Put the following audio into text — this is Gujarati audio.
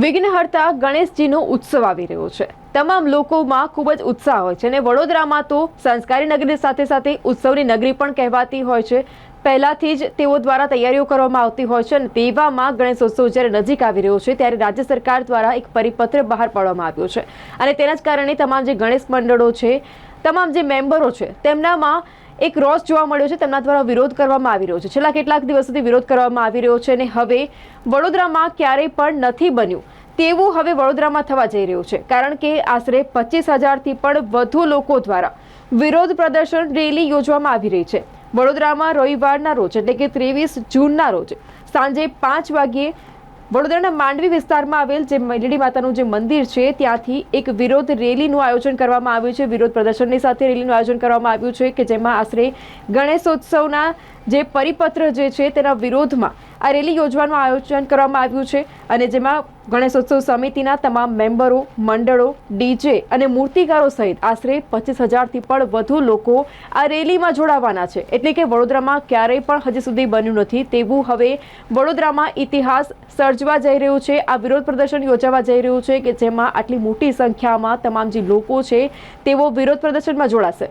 વિઘ્નહર્તા ગણેશજીનો ઉત્સવ આવી રહ્યો છે. તમામ લોકોમાં ખૂબ જ ઉત્સાહ હોય છે અને વડોદરામાં તો સંસ્કારી નગરી સાથે સાથે ઉત્સવની નગરી પણ કહેવાતી હોય છે. પહેલાથી જ તેઓ દ્વારા તૈયારીઓ કરવામાં આવતી હોય છે અને તેવામાં ગણેશોત્સવ જ્યારે નજીક આવી રહ્યો છે ત્યારે રાજ્ય સરકાર દ્વારા એક પરિપત્ર બહાર પાડવામાં આવ્યો છે. અને તેના જ કારણે તમામ જે ગણેશ મંડળો છે, તમામ જે મેમ્બરો છે, તેમનામાં એક રોષ જોવા મળ્યો છે, તેમના દ્વારા વિરોધ કરવામાં આવી રહ્યો છે. છેલ્લા કેટલાક દિવસોથી વિરોધ કરવામાં આવી રહ્યો છે અને હવે વડોદરામાં ક્યારેય પણ નથી બન્યું. તેવું હવે વડોદરામાં થવા જઈ રહ્યું છે, કારણ કે આશરે પચીસ હજારથી પણ વધુ લોકો દ્વારા વિરોધ પ્રદર્શન રેલી યોજવામાં આવી રહી છે. વડોદરામાં રવિવારના રોજ, એટલે કે ત્રેવીસ જૂનના રોજ સાંજે પાંચ વાગ્યે વડોદરાના માંડવી વિસ્તારમાં આવેલ જે મેલડી માતાનું જે મંદિર છે, ત્યાંથી એક વિરોધ રેલીનું આયોજન કરવામાં આવ્યું છે. વિરોધ પ્રદર્શનની સાથે રેલીનું આયોજન કરવામાં આવ્યું છે કે જેમાં આશરે ગણેશોત્સવના જે પરિપત્ર જે છે, તેના વિરોધમાં આ રેલી યોજવાનું આયોજન કરવામાં આવ્યું છે અને જેમાં ગણેશોત્સવ સમિતિના તમામ મેમ્બરો, મંડળો, ડીજે અને મૂર્તિકારો સહિત આશરે પચીસ હજારથી પણ વધુ લોકો આ રેલીમાં જોડાવાના છે. એટલે કે વડોદરામાં ક્યારેય પણ હજી સુધી બન્યું નથી તેવું હવે વડોદરામાં ઇતિહાસ સર્જવા જઈ રહ્યું છે. આ વિરોધ પ્રદર્શન યોજાવા જઈ રહ્યું છે કે જેમાં આટલી મોટી સંખ્યામાં તમામ જે લોકો છે તેઓ વિરોધ પ્રદર્શનમાં જોડાશે.